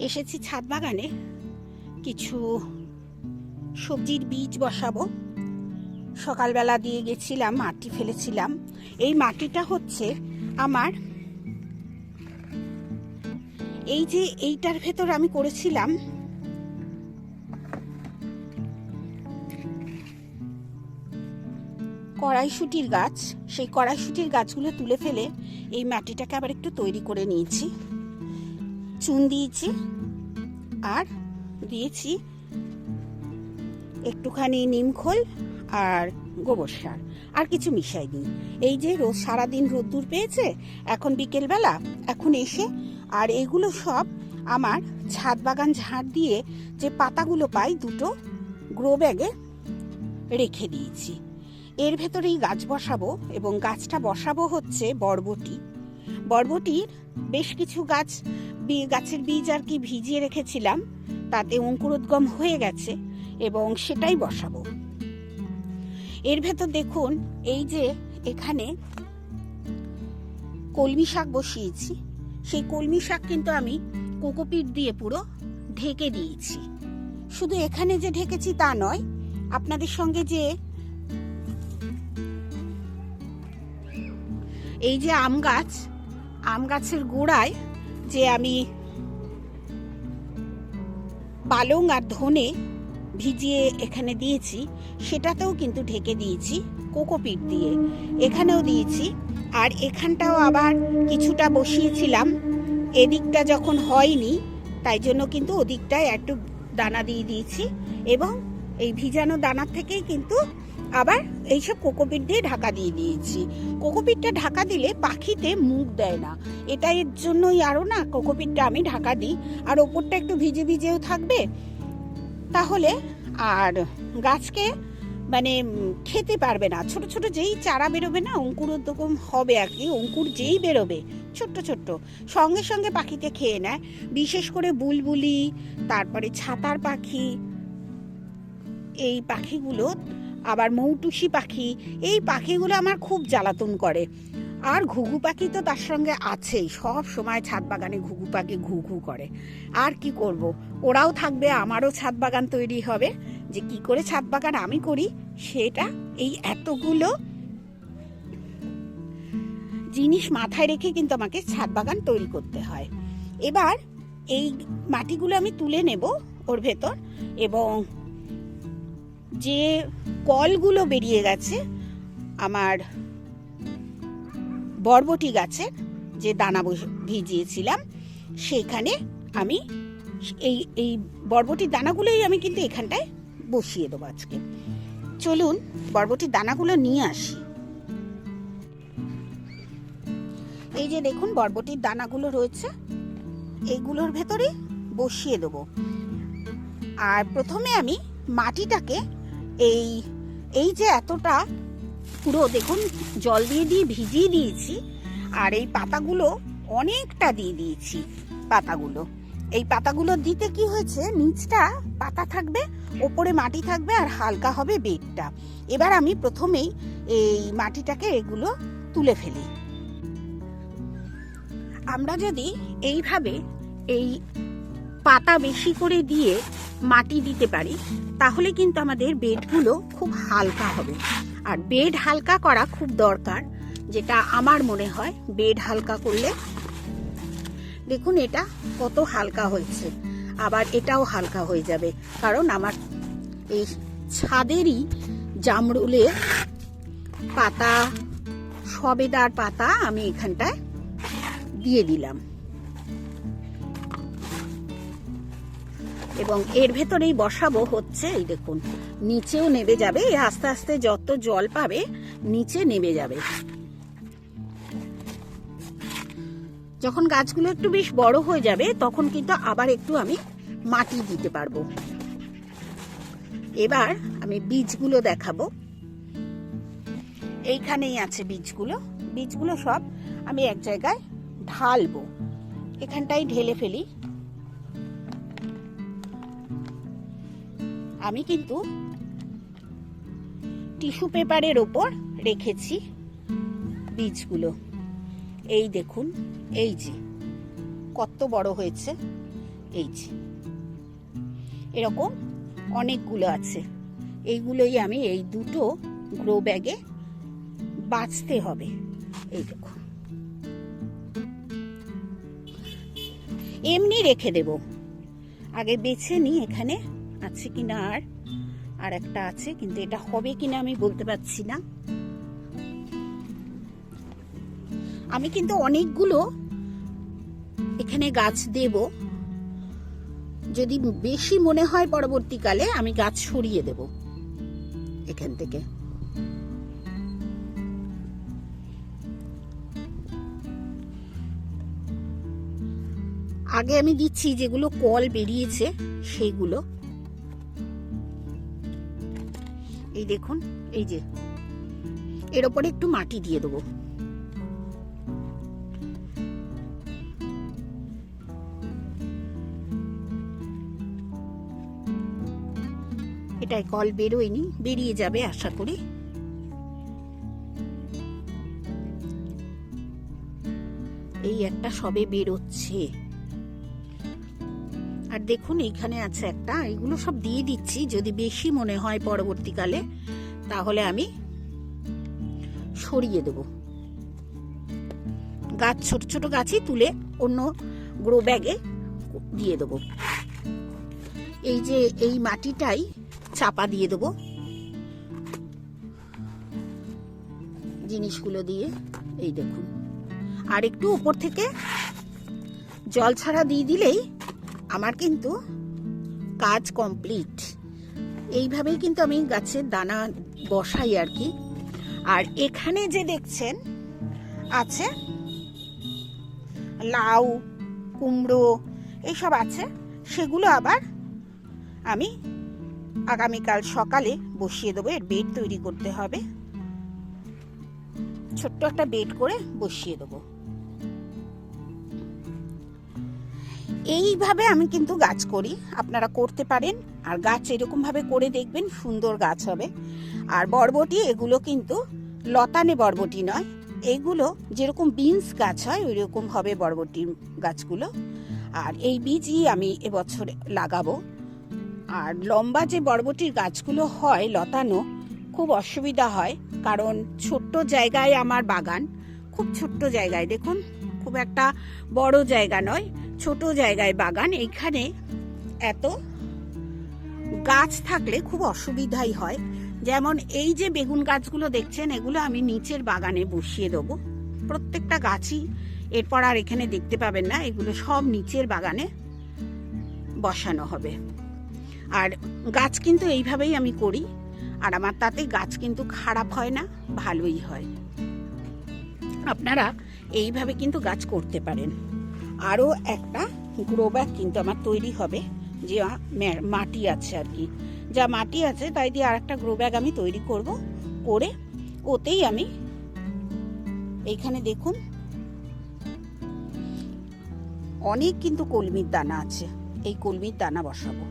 এসেছি ছাদ বাগানে। কিছু সবজির বীজ বসাবো। সকালবেলা দিয়ে গেছিলাম, মাটি ফেলেছিলাম। এই মাটিটা হচ্ছে আমার এই যে এইটার ভেতর আমি করেছিলাম কড়াইশুটির গাছ। সেই কড়াইশুটির গাছগুলো তুলে ফেলে এই মাটিটাকে আবার একটু তৈরি করে নিয়েছি। চুন দিয়েছি আর দিয়েছি একটুখানি নিমখোল আর গোবর সার, আর কিছু মিশাইনি এই যে রোজ সারাদিন রোদ্দুর পেয়েছে, এখন বিকেলবেলা এখন এসে, আর এগুলো সব আমার ছাদ বাগান ঝাড় দিয়ে যে পাতাগুলো পাই দুটো গ্রো ব্যাগে রেখে দিয়েছি। এর ভেতরেই গাছ বসাবো এবং গাছটা বসাবো হচ্ছে বরবটি। বরবটির বেশ কিছু গাছ গাছের বীজ আর কি ভিজিয়ে রেখেছিলাম, তাতে অঙ্কুরোদ্গম হয়ে গেছে এবং সেটাই বসাবো। এর ভেতর দেখুন, এই যে এখানে কলমি শাক বসিয়েছি। সেই কলমি শাক কিন্তু আমি কোকোপিট দিয়ে পুরো ঢেকে দিয়েছি। শুধু এখানে যে ঢেকেছি তা নয়, আপনাদের সঙ্গে যে এই যে আম গাছ, আম গাছের গোড়ায় যে আমি পালং আর ধনে ভিজিয়ে এখানে দিয়েছি, সেটাতেও কিন্তু ঢেকে দিয়েছি কোকোপিট দিয়ে। এখানেও দিয়েছি, আর এখানটাও আবার কিছুটা বসিয়েছিলাম। এদিকটা যখন হয়নি, তাই জন্য কিন্তু ওদিকটায় একটু দানা দিয়ে দিয়েছি, এবং এই ভিজানো দানা থেকেই কিন্তু আবার এইসব কোকোপিট দিয়ে ঢাকা দিয়ে দিয়েছি। কোকোপিটটা ঢাকা দিলে পাখিতে মুখ দেয় না। এটা এর জন্যই আরও না কোকোপিটটা আমি ঢাকা দিই। আর ওপরটা একটু ভিজে ভিজেও থাকবে। তাহলে আর গাছকে মানে খেতে পারবে না। ছোট ছোট যেই চারা বেরোবে না, অঙ্কুর ওরকম হবে আর কি। অঙ্কুর যেই বেরোবে, ছোট্ট ছোট্ট। সঙ্গে সঙ্গে পাখিতে খেয়ে নেয়। বিশেষ করে বুলবুলি, তারপরে ছাতার পাখি, এই পাখিগুলো আবার মৌটুসি পাখি, এই পাখিগুলো আমার খুব জ্বালাতন করে। আর ঘুঘু পাখি তো তার সঙ্গে আছেই, সব সময় ছাদ বাগানে ঘুঘু পাখি ঘু ঘু করে। আর কি করব? ওরাও থাকবে, আমারও ছাদ বাগান তৈরি হবে। যে কি করে ছাদ বাগান আমি করি, সেটা এই এতগুলো জিনিস মাথায় রেখে কিন্তু আমাকে ছাদ বাগান তৈরি করতে হয়। এবার এই মাটিগুলো আমি তুলে নেব ওর ভেতর এবং যে কলগুলো বেরিয়ে গেছে, আমার বরবটি গাছের যে দানা ভিজিয়েছিলাম সেখানে আমি এই এই বরবটির দানাগুলোই আমি কিন্তু এখানটায় বসিয়ে দেবো আজকে। চলুন, বরবটির দানাগুলো নিয়ে আসি। এই যে দেখুন, বরবটির দানাগুলো রয়েছে, এইগুলোর ভেতরে বসিয়ে দেবো। আর প্রথমে আমি মাটিটাকে এই এই যে এতটা, পুরো দেখুন, জল দিয়ে দিয়ে ভিজিয়ে দিয়েছি, আর এই পাতাগুলো অনেকটা দিয়ে দিয়েছি, পাতাগুলো। এই পাতাগুলো দিতে কি হয়েছে, নিচটা পাতা থাকবে, ওপরে মাটি থাকবে, আর হালকা হবে বেডটা। এবার আমি প্রথমেই এই মাটিটাকে এগুলো তুলে ফেলি। আমরা যদি এইভাবে এই পাতা বেশি করে দিয়ে মাটি দিতে পারি, তাহলে কিন্তু আমাদের বেডগুলো খুব হালকা হবে। আর বেড হালকা করা খুব দরকার, যেটা আমার মনে হয় বেড হালকা করলে, দেখুন এটা কত হালকা হয়েছে, আবার এটাও হালকা হয়ে যাবে। কারণ আমার এই ছাদেরই জামরুলের পাতা, সবেদার পাতা আমি এখানটায় দিয়ে দিলাম। এবং এর ভেতরেই বসাবো হচ্ছে, এই দেখুন, নিচেও নেবে যাবে আস্তে আস্তে যত জল পাবে, নিচে নেবে যাবে। যখন গাছগুলো একটু বেশ বড় হয়ে যাবে, তখন কিন্তু আবার একটু আমি মাটি দিতে পারব। এবার আমি বীজগুলো দেখাবো। এইখানেই আছে বীজগুলো। বীজগুলো সব আমি এক জায়গায় ঢালবো। এখানটাই ঢেলে ফেলি। আমি কিন্তু টিস্যু পেপারের ওপর রেখেছি বীজগুলো। এই দেখুন, এই যে, কত বড় হয়েছে, এই যে। এরকম অনেকগুলো আছে। এইগুলোই আমি এই দুটো গ্রো ব্যাগে বাঁচতে হবে। এই দেখুন। এমনি রেখে দেব। আগে বেছে নিই এখানে। আছে কিনা আর? আর একটা আছে, কিন্তু এটা হবে কিনা আমি বলতে পারছি না। আমি কিন্তু অনেকগুলো এখানে গাছ দেব। যদি বেশি মনে হয় পরবর্তীকালে, আমি গাছ সরিয়ে দেব এখান থেকে। আগে আমি দিচ্ছি যেগুলো কল বেরিয়েছে, সেইগুলো। এই দেখুন, এই যে। এর ওপরে একটু মাটি দিয়ে দেবো। এটাই কল বেরোয়নি, বেরিয়ে যাবে আশা করি। এই একটা সবে বেরোচ্ছে। আর দেখুন এইখানে আছে একটা এগুলো সব দিয়ে দিচ্ছি, যদি বেশি মনে হয় পরবর্তীকালে, তাহলে আমি সরিয়ে দেব। গাছ, ছোট ছোট গাছই তুলে অন্য গ্রো ব্যাগে দিয়ে দেবো। এই যে এই মাটিটাই চাপা দিয়ে দেবো। জিনিসগুলো দিয়ে, এই দেখুন। আর একটু উপর থেকে জল ছাড়া দিয়ে দিলেই আমার কিন্তু কাজ কমপ্লিট এইভাবেই কিন্তু আমি গাছের দানা বসাই আর কি। আর এখানে যে দেখছেন, আছে লাউ, কুমড়ো, এইসব আছে। সেগুলো আবার আমি আগামীকাল সকালে বসিয়ে দেবো। এর বেড তৈরি করতে হবে। ছোট্ট একটা বেড করে বসিয়ে দেবো। এইভাবে আমি কিন্তু গাছ করি। আপনারা করতে পারেন। আর গাছ এরকম ভাবে করে দেখবেন, সুন্দর গাছ হবে। আর বরবটি এগুলো কিন্তু লতানে বরবটি নয়। এগুলো যেরকম বিনস গাছ হয় ওই রকম হবে বরবটির গাছগুলো। আর এই বীজই আমি এবছর লাগাবো। আর লম্বা যে বরবটির গাছগুলো হয় লতানো, খুব অসুবিধা হয়। কারণ ছোট্ট জায়গায় আমার বাগান, খুব ছোট্ট জায়গায়। দেখুন, খুব একটা বড় জায়গা নয়। ছোট জায়গায় বাগান এইখানে এত গাছ থাকলে খুব অসুবিধাই হয়। যেমন এই যে বেগুন গাছগুলো দেখছেন, এগুলো আমি নিচের বাগানে বসিয়ে দেবো। প্রত্যেকটা গাছই এরপর আর এখানে দেখতে পাবেন না, এগুলো সব নিচের বাগানে বসানো হবে। আর গাছ কিন্তু এইভাবেই আমি করি, আর আমার তাতে গাছ কিন্তু খারাপ হয় না, ভালোই হয়। আপনারা এইভাবে কিন্তু গাছ করতে পারেন। আরও একটা গ্রো ব্যাগ কিন্তু আমার তৈরি হবে, যে মাটি আছে আর কি। যা মাটি আছে, তাই দিয়ে আর একটা গ্রো ব্যাগ আমি তৈরি করব। করে ওতেই আমি এইখানে দেখুন, অনেক কিন্তু কলমির দানা আছে, এই কলমির দানা বসাবো।